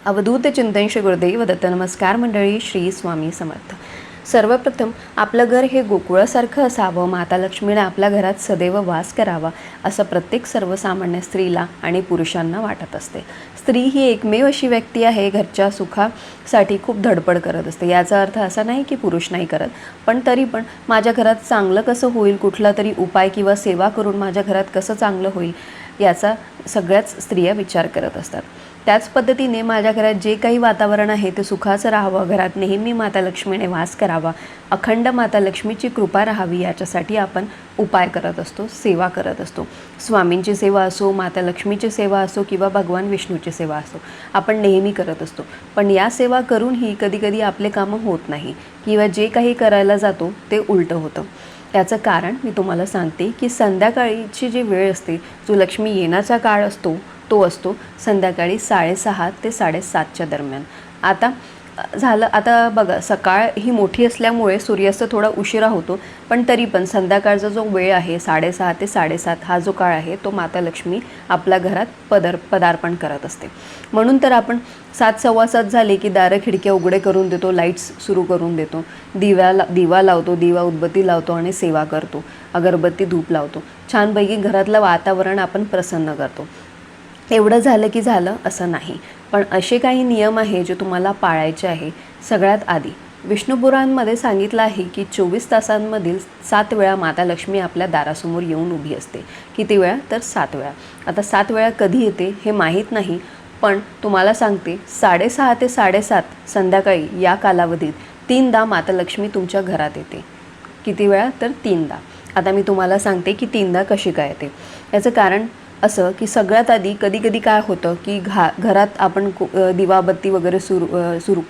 अवधूत चिंतन श्री गुरुदेव दत्त नमस्कार मंडळी श्री स्वामी समर्थ. सर्वप्रथम आपलं घर हे गोकुळासारखं असावं माता लक्ष्मीने आपल्या घरात सदैव वास करावा असं प्रत्येक सर्वसामान्य स्त्रीला आणि पुरुषांना वाटत असते. स्त्री ही एकमेव अशी व्यक्ती आहे घरच्या सुखासाठी खूप धडपड करत असते. याचा अर्थ असा नाही की पुरुष नाही करत पण तरी पण माझ्या घरात चांगलं कसं होईल कुठला तरी उपाय किंवा सेवा करून माझ्या घरात कसं चांगलं होईल याचा सगळ्याच स्त्रिया विचार करत असतात. त्याच पद्धतीने माझ्या घरात जे काही वातावरण आहे ते सुखाचं राहावं. घरात नेहमी माता लक्ष्मीने वास करावा. अखंड माता लक्ष्मीची कृपा राहावी याच्यासाठी आपण उपाय करत असतो सेवा करत असतो. स्वामींची सेवा असो माता लक्ष्मीची सेवा असो किंवा भगवान विष्णूची सेवा असो आपण नेहमी करत असतो. पण या सेवा करूनही कधीकधी आपले कामं होत नाही किंवा जे काही करायला जातो ते उलटं होतं. त्याचं कारण मी तुम्हाला सांगते की संध्याकाळीची जी वेळ असते जो लक्ष्मी येण्याचा काळ असतो तो असतो संध्याकाळी साडेसहा ते साडेसातच्या दरम्यान. आता झालं आता बघा सकाळ ही मोठी असल्यामुळे सूर्यास्त थोडा उशिरा होतो पण तरी पण संध्याकाळचा जो वेळ आहे साडेसहा ते साडेसात हा जो काळ आहे तो माता लक्ष्मी आपल्या घरात पदर पदार्पण करत असते. म्हणून तर आपण सात सव्वा सात झाले की दारं खिडक्या उघडे करून देतो लाईट्स सुरू करून देतो. दिव्या ला दिवा लावतो दिवा उदबत्ती लावतो आणि सेवा करतो. अगरबत्ती धूप लावतो. छानपैकी घरातलं वातावरण आपण प्रसन्न करतो. एवढं झालं की झालं असं नाही. पण असे काही नियम आहे जे तुम्हाला पाळायचे आहे. सगळ्यात आधी विष्णुपुराणमध्ये सांगितलं आहे की चोवीस तासांमधील सात वेळा माता लक्ष्मी आपल्या दारासमोर येऊन उभी असते. किती वेळा? तर सात वेळा. आता सात वेळा कधी येते हे माहीत नाही पण तुम्हाला सांगते साडेसहा ते साडेसात संध्याकाळी या कालावधीत तीनदा माता लक्ष्मी तुमच्या घरात येते. किती वेळा? तर तीनदा. आता मी तुम्हाला सांगते की तीनदा कशी काय येते. याचं कारण असं की सगळ्यात आधी कधी कधी काय होतं की घा घरात आपण दिवाबत्ती वगैरे सुरू सुरू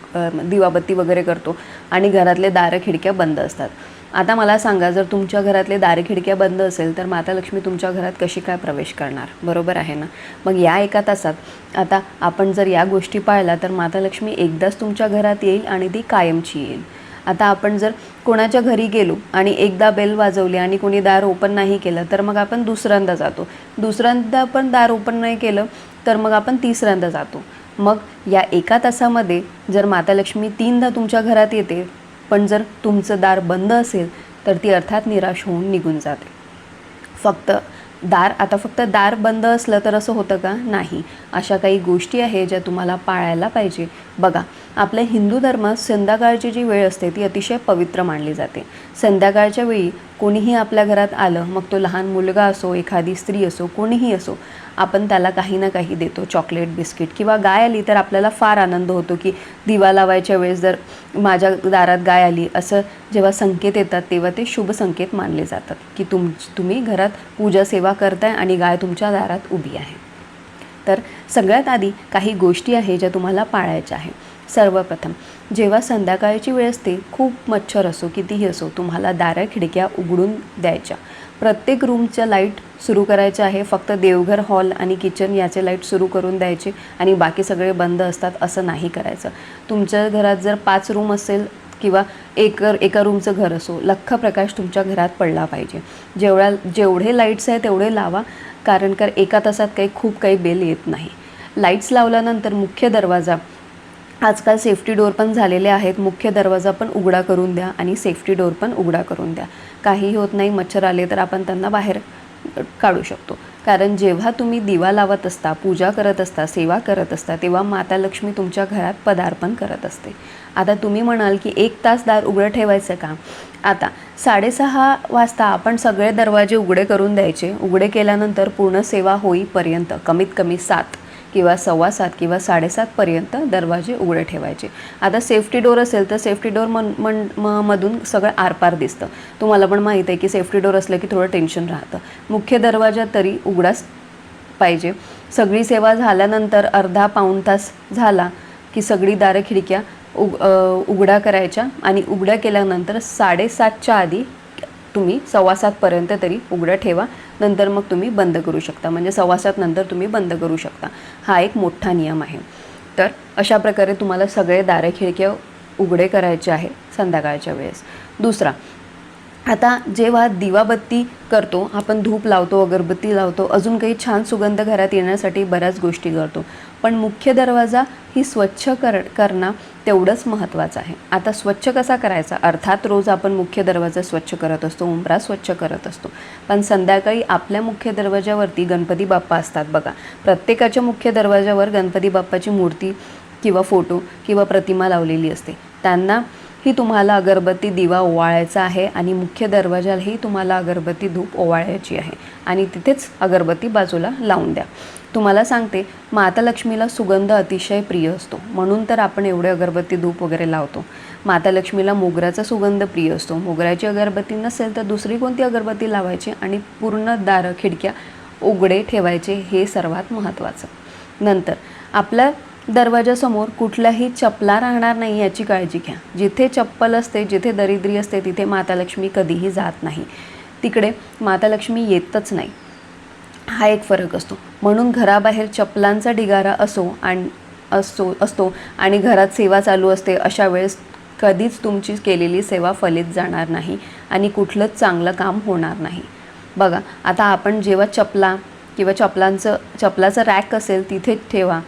दिवाबत्ती वगैरे करतो आणि घरातले दारं खिडक्या बंद असतात. आता मला सांगा जर तुमच्या घरातले दारे खिडक्या बंद असेल तर माता लक्ष्मी तुमच्या घरात कशी काय प्रवेश करणार? बरोबर आहे ना? मग या एका तासात आता आपण जर या गोष्टी पाळल्या तर माता लक्ष्मी एकदाच तुमच्या घरात येईल आणि ती कायमची येईल. आता आपण जर कोणाच्या घरी गेलो आणि एकदा बेल वाजवली आणि कोणी दार ओपन नाही केलं तर मग आपण दुसऱ्यांदा जातो. दुसऱ्यांदा पण दार ओपन नाही केलं तर मग आपण तिसऱ्यांदा जातो. मग या एका तासामध्ये जर माता लक्ष्मी तीनदा तुमच्या घरात येते पण जर तुमचं दार बंद असेल तर ती अर्थात निराश होऊन निघून जाते. फक्त दार आता फक्त दार बंद असलं तर असं होतं का? नाही. अशा काही गोष्टी आहे ज्या तुम्हाला पाळायला पाहिजे. बघा आपल्या हिंदू धर्मात संध्याकाळची जी वेळ असते ती अतिशय पवित्र मानली जाते. संध्याकाळच्या वेळी कोणीही आपल्या घरात आलं मग तो लहान मुलगा असो एखादी स्त्री असो कोणीही असो आपण त्याला काही ना काही देतो. चॉकलेट बिस्किट किंवा गाय आली तर आपल्याला फार आनंद होतो की दिवा लावायच्या वेळेस जर माझ्या दारात गाय आली असं जेव्हा संकेत येतात तेव्हा ते शुभ संकेत मानले जातात की तुम तुम्ही घरात पूजा सेवा करताय आणि गाय तुमच्या दारात उभी आहे. तर सगळ्यात आधी काही गोष्टी आहे ज्या तुम्हाला पाळायच्या आहे. सर्वप्रथम जेव्हा संध्याकाळची वेळ असते खूप मच्छर असो कितीही असो तुम्हाला दारा खिडक्या उघडून द्यायच्या. प्रत्येक रूमच्या लाइट सुरू करायच्या आहे फक्त देवघर हॉल आणि किचन याचे लाइट सुरू करून द्यायचे आणि बाकी सगळे बंद असतात असं नाही करायचं. तुमच्या घरात जर पाच रूम असेल किंवा एकर एका रूमचं घर असो लख्ख प्रकाश तुमच्या घरात पडला पाहिजे. जेवढ्या जेवढे लाईट्स आहे तेवढे लावा कारण का एका तासात काही खूप काही बेल येत नाही. लाईट्स लावल्यानंतर मुख्य दरवाजा आजकाल सेफ्टी डोअर पण झालेले आहेत. मुख्य दरवाजा पण उघडा करून द्या आणि सेफ्टी डोअर पण उघडा करून द्या. काही होत नाही मच्छर आले तर आपण त्यांना बाहेर काढू शकतो. कारण जेव्हा तुम्ही दिवा लावत असता पूजा करत असता सेवा करत असता तेव्हा माता लक्ष्मी तुमच्या घरात पदार्पण करत असते. आता तुम्ही म्हणाल की एक तास दार उघडं ठेवायचं का? आता साडेसहा वाजता आपण सगळे दरवाजे उघडे करून द्यायचे. उघडे केल्यानंतर पूर्ण सेवा होईपर्यंत कमीत कमी सात किंवा सव्वा सात किंवा साडेसातपर्यंत दरवाजे उघडे ठेवायचे. आता सेफ्टी डोअर असेल तर सेफ्टी डोअर मन मन म- मधून सगळं आरपार दिसतं. तुम्हाला पण माहीत आहे की सेफ्टी डोअर असलं की थोडं टेन्शन राहतं. मुख्य दरवाजा तरी उघडाच पाहिजे. सगळी सेवा झाल्यानंतर अर्धा पाऊण तास झाला की सगळी दारं खिडक्या उग उघडा उघड्या करायच्या आणि उघड्या केल्यानंतर साडेसातच्या आधी तुम्ही सव्वा सातपर्यंत तरी उघडं ठेवा. नंतर मग तुम्ही बंद करू शकता. म्हणजे सव्वासात नंतर तुम्ही बंद करू शकता. हा एक मोठा नियम आहे. तर अशा प्रकारे तुम्हाला सगळे दारे खिडक्या उघडे करायचे आहे संध्याकाळच्या वेळेस. दुसरा आता जेव्हा दिवाबत्ती करतो आपण धूप लावतो अगरबत्ती लावतो अजून काही छान सुगंध घरात येण्यासाठी बऱ्याच गोष्टी करतो. पण मुख्य दरवाजा ही स्वच्छ कर करणं तेवढंच महत्त्वाचं आहे. आता स्वच्छ कसा करायचा? अर्थात रोज आपण मुख्य दरवाजा स्वच्छ करत असतो उंबरा स्वच्छ करत असतो. पण संध्याकाळी आपल्या मुख्य दरवाजावरती गणपती बाप्पा असतात बघा. प्रत्येकाच्या मुख्य दरवाजावर गणपती बाप्पाची मूर्ती किंवा फोटो किंवा प्रतिमा लावलेली असते. त्यांना ही तुम्हाला अगरबत्ती दिवा ओवाळायचा आहे आणि मुख्य दरवाजालाही तुम्हाला अगरबत्ती धूप ओवाळायची आहे. आणि तिथेच अगरबत्ती बाजूला लावून द्या. तुम्हाला सांगते माता लक्ष्मीला सुगंध अतिशय प्रिय असतो. म्हणून तर आपण एवढे अगरबत्ती धूप वगैरे लावतो. माता लक्ष्मीला मोगऱ्याचा सुगंध प्रिय असतो. मोगऱ्याची अगरबत्ती नसेल तर दुसरी कोणती अगरबत्ती लावायची आणि पूर्ण दारं खिडक्या उघडे ठेवायचे हे सर्वात महत्त्वाचं. नंतर आपल्या दरवाजासमोर कुठल्याही चपला राहणार नाही याची काळजी घ्या. जिथे चप्पल असते जिथे दरिद्री असते तिथे माता लक्ष्मी कधीही जात नाही. तिकडे माता लक्ष्मी येतच नाही. हा एक फरक असतो. म्हणून घराबाहेर चपलांचा ढिगारा असो आणि असो असतो आणि घरात सेवा चालू असते अशा वेळेस कधीच तुमची केलेली सेवा फलित जाणार नाही आणि कुठलंच चांगलं काम होणार नाही. बघा आता आपण जेव्हा चपला किंवा चपलांचं चपलाचं रॅक असेल तिथे ठेवा.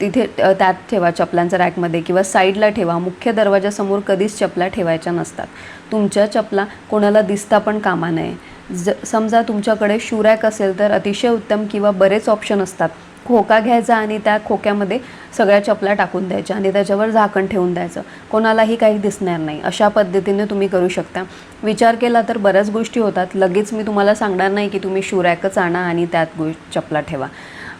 तिथे त्यात ठेवा चपलांच्या रॅकमध्ये किंवा साईडला ठेवा. मुख्य दरवाजासमोर कधीच चपला ठेवायच्या नसतात. तुमच्या चपला कोणाला दिसता पण कामा नये. ज समजा तुमच्याकडे शू रॅक असेल तर अतिशय उत्तम किंवा बरेच ऑप्शन असतात. खोका घ्यायचा आणि त्या खोक्यामध्ये सगळ्या चपला टाकून द्यायच्या आणि त्याच्यावर झाकण ठेवून द्यायचं. कोणालाही काही दिसणार नाही. अशा पद्धतीने तुम्ही करू शकता. विचार केला तर बऱ्याच गोष्टी होतात. लगेच मी तुम्हाला सांगणार नाही की तुम्ही शू रॅकच आणा आणि त्यात गो चपला ठेवा.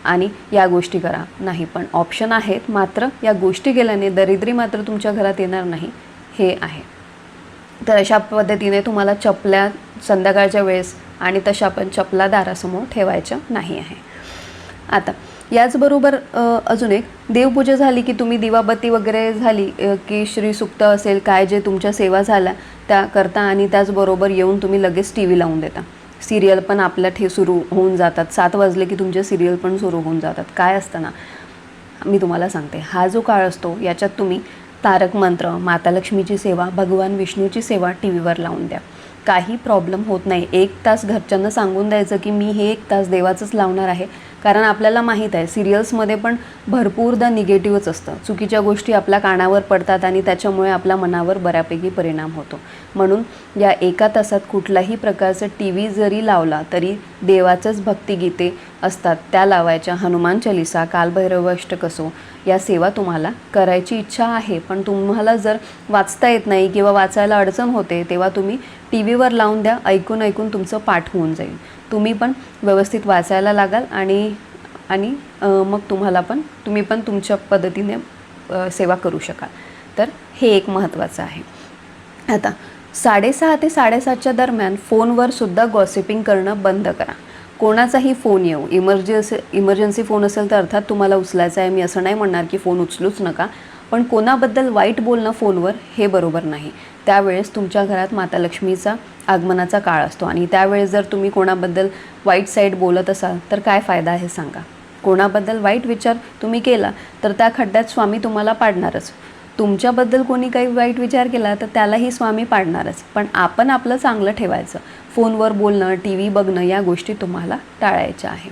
आणि या गोष्टी करा. नाही पण ऑप्शन आहेत मात्र या गोष्टी केल्याने दरिद्री मात्र तुमच्या घरात येणार नाही. हे आहे. तर अशा पद्धतीने तुम्हाला चपल्या संध्याकाळच्या वेळेस आणि तशा पण चपला दारासमोर ठेवायच्या नाही आहे. आता याचबरोबर अजून एक देवपूजा झाली की तुम्ही दिवाबत्ती वगैरे झाली की की श्रीसुक्त असेल काय जे तुमच्या सेवा झाल्या त्या करता आणि त्याचबरोबर येऊन तुम्ही लगेच टी व्ही लावून देता. सिरियल पण आपल्या ठे सुरू होऊन जातात. सात वाजले की तुमचे सिरियल पण सुरू होऊन जातात. काय असतं ना? मी तुम्हाला सांगते. हा जो काळ असतो याच्यात तुम्ही तारक मंत्र माता लक्ष्मीची सेवा भगवान विष्णूची सेवा टी व्हीवर लावून द्या. काही प्रॉब्लेम होत नाही. एक तास घरच्यांना सांगून द्यायचं की मी हे एक तास देवाचंच लावणार आहे. कारण आपल्याला माहीत आहे सिरियल्समध्ये पण भरपूरदा निगेटिव्हच असतं. चुकीच्या गोष्टी आपल्या कानावर पडतात आणि त्याच्यामुळे आपल्या मनावर बऱ्यापैकी परिणाम होतो. म्हणून या एका तासात कुठल्याही प्रकारचं टी व्ही जरी लावला तरी देवाचंच भक्तिगीते असतात. त्या लावायच्या हनुमान चालिसा कालभैरव अष्टक या सेवा तुम्हाला करायची इच्छा आहे. पण तुम्हाला जर वाचता येत नाही किंवा वाचायला अडचण होते तेव्हा तुम्ही टी व्हीवर लावून द्या ऐकून ऐकून तुमचं पाठ होऊन जाईल. तुम्ही पण व्यवस्थित वाचायला लागाल आणि आणि मग तुम्हाला पण तुम्ही पण तुमच्या पद्धतीने सेवा करू शकाल. तर हे एक महत्त्वाचं आहे. आता साडेसहा ते साडेसातच्या दरम्यान फोनवर सुद्धा गॉसिपिंग करणं बंद करा. कोणाचाही फोन येऊ इमर्जन्सी इमर्जन्सी फोन असेल तर अर्थात तुम्हाला उचलायचा आहे. मी असं नाही म्हणणार की फोन उचलूच नका पण कोणाबद्दल वाईट बोलणं फोनवर हे बरोबर नाही. त्यावेळेस तुमच्या घरात माता लक्ष्मीचा आगमनाचा काळ असतो आणि त्यावेळेस जर तुम्ही कोणाबद्दल वाईट साईड बोलत असाल तर काय फायदा आहे सांगा. कोणाबद्दल वाईट विचार तुम्ही केला तर त्या खड्ड्यात स्वामी तुम्हाला पाडणारच. तुमच्याबद्दल कोणी काही वाईट विचार केला तर त्यालाही स्वामी पाडणारच. पण आपण आपलं चांगलं ठेवायचं. फोनवर बोलणं टी व्ही बघणं या गोष्टी तुम्हाला टाळायच्या आहे.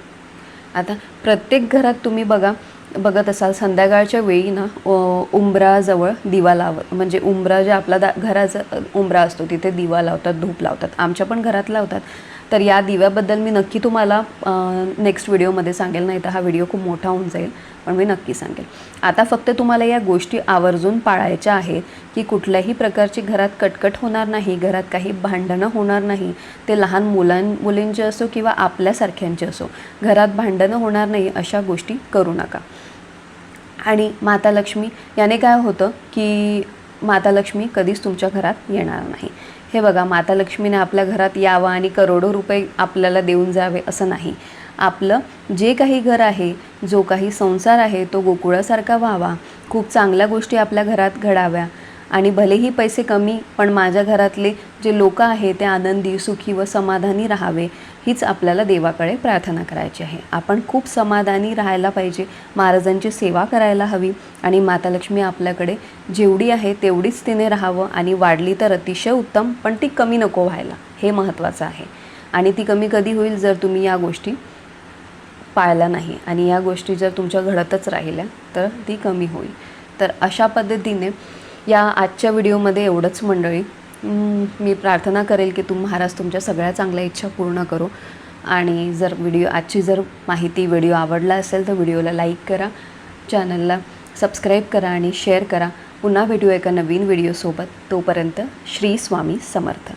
आता प्रत्येक घरात तुम्ही बघा बघत असाल संध्याकाळच्या वेळी ना उंबराजवळ दिवा लावत म्हणजे उंबरा जे आपला दा घराचा उंबरा असतो तिथे दिवा लावतात धूप लावतात आमच्या पण घरात लावतात. तर या दिव्याबद्दल मी नक्की तुम्हाला नेक्स्ट व्हिडिओमध्ये सांगेल नाही तर हा व्हिडिओ खूप मोठा होऊन जाईल. पण मी नक्की सांगेल. आता फक्त तुम्हाला या गोष्टी आवर्जून पाळायच्या आहेत की कुठल्याही प्रकारची घरात कटकट होणार नाही घरात काही भांडणं होणार नाही. ते लहान मुलां मुलींचे असो किंवा आपल्यासारख्यांचे असो घरात भांडणं होणार नाही अशा गोष्टी करू नका. आणि माता लक्ष्मी याने काय होतं की माता लक्ष्मी कधीच तुमच्या घरात येणार नाही. हे बघा माता लक्ष्मीने आपल्या घरात यावं आणि करोडो रुपये आपल्याला देऊन जावे असं नाही. आपलं जे काही घर आहे जो काही संसार आहे तो गोकुळासारखा व्हावा. खूप चांगल्या गोष्टी आपल्या घरात घडाव्या. आणि भलेही पैसे कमी पण माझ्या घरातले जे लोक आहे ते आनंदी सुखी व समाधानी राहावे. हीच आपल्याला देवाकडे प्रार्थना करायची आहे. आपण खूप समाधानी राहायला पाहिजे. महाराजांची सेवा करायला हवी आणि माता लक्ष्मी आपल्याकडे जेवढी आहे तेवढीच तिने राहावं आणि वाढली तर अतिशय उत्तम पण ती कमी नको व्हायला. हे महत्त्वाचं आहे. आणि ती कमी कधी होईल जर तुम्ही या गोष्टी पाळल्या नाही आणि या गोष्टी जर तुमच्या घडतच राहिल्या तर ती कमी होईल. तर अशा पद्धतीने या आजच्या व्हिडिओमध्ये एवढंच मंडळी. मी प्रार्थना करेल की तुम महाराज तुमच्या सगळ्या चांगल्या इच्छा पूर्ण करो. आणि जर व्हिडिओ आजची जर माहिती व्हिडिओ आवडला असेल तर व्हिडिओला लाईक करा. चॅनलला सबस्क्राईब करा आणि शेअर करा. पुन्हा भेटू एका नवीन व्हिडिओसोबत तोपर्यंत श्री स्वामी समर्थ.